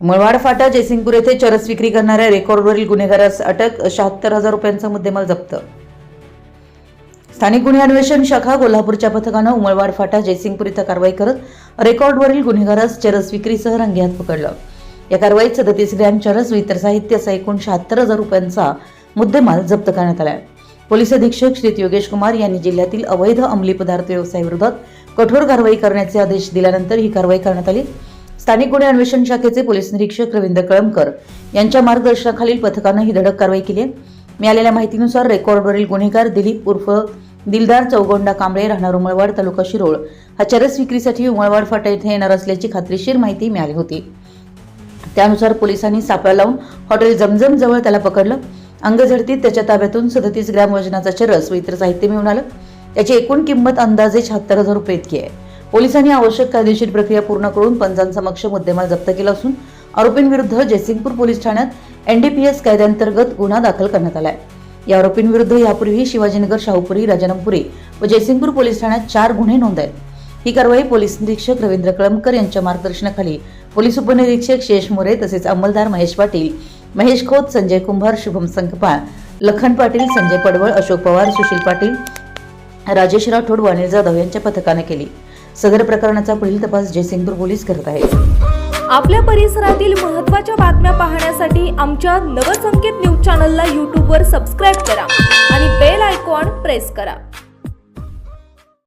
मळवाड फाटा जयसिंगपूर येथे चरस विक्री करणाऱ्या रेकॉर्डवरील गुन्हेगारास अटक शहात्तर हजार रुपयांचा मुद्देमाल जप्त. स्थानिक गुन्हे अन्वेषण शाखा कोल्हापूरच्या पथकानं उमळवाड फाटा जयसिंगपूर इथं कारवाई करत रेकॉर्डवरील गुन्हेगारास चरस विक्रीसह रंगेहात पकडलं. या कारवाईत सदतीस ग्रॅम चरस व इतर साहित्य असा एकूण शहात्तर हजार रुपयांचा मुद्देमाल जप्त करण्यात आला आहे पोलीस अधीक्षक श्री योगेश कुमार यांनी जिल्ह्यातील अवैध अंमली पदार्थ व्यवसायाविरोधात कठोर कारवाई करण्याचे आदेश दिल्यानंतर ही कारवाई करण्यात आली. स्थानिक गुन्हे अन्वेषण शाखेचे पोलीस निरीक्षक रवींद्र कळमकर यांच्या मार्गदर्शनाखालील पथकानं ही धडक कारवाई केली आहे. मिळालेल्या माहितीनुसार रेकॉर्डवरील गुन्हेगार दिलीप उर्फ दिलदार चौगोंडा कांबळे राहणार उमळवाड तालुका शिरोळ. हा चरस विक्रीसाठी उमळवाड फाटा येथे येणार असल्याची खात्रीशीर माहिती मिळाली होती. त्यानुसार पोलिसांनी सापळा लावून हॉटेल जमजम जवळ त्याला पकडलं. अंगझडतीत त्याच्या ताब्यातून सदतीस ग्रॅम वजनाचा चरस व इतर साहित्य मिळून आलं. त्याची एकूण किंमत अंदाजे शहात्तर हजार रुपये इतकी आहे. पोलिसांनी आवश्यक कायदेशीर प्रक्रिया पूर्ण करून पंचांसमक्ष मुद्देमाल जप्त केला असून आरोपींविरुद्ध जयसिंगपूर पोलीस ठाण्यात एनडीपीएस कायद्यांतर्गत गुन्हा दाखल करण्यात आलाय. या आरोपींविरुद्ध यापूर्वी शिवाजीनगर शाहूपुरी राजारामपुरी व जयसिंगपूर पोलीस ठाण्यात चार गुन्हे नोंद आहेत. ही कारवाई पोलीस निरीक्षक रवींद्र कळमकर यांच्या मार्गदर्शनाखाली पोलीस उपनिरीक्षक शेष मोरे तसेच अंमलदार महेश पाटील महेश खोत संजय कुंभार शुभम संकपाळ लखन पाटील संजय पडवळ अशोक पवार सुशील पाटील राजेश राठोड व अनिल जाधव यांच्या पथकाने केली. सदर प्रकरणाचा पुढील तपास जयसिंगपूर पोलीस करत आहेत. आपल्या परिसरातील महत्त्वाच्या बातम्या पाहण्यासाठी आमच्या नवसंकेत न्यूज चॅनलला यूट्यूबवर सबस्क्राईब करा आणि बेल आयकॉन प्रेस करा.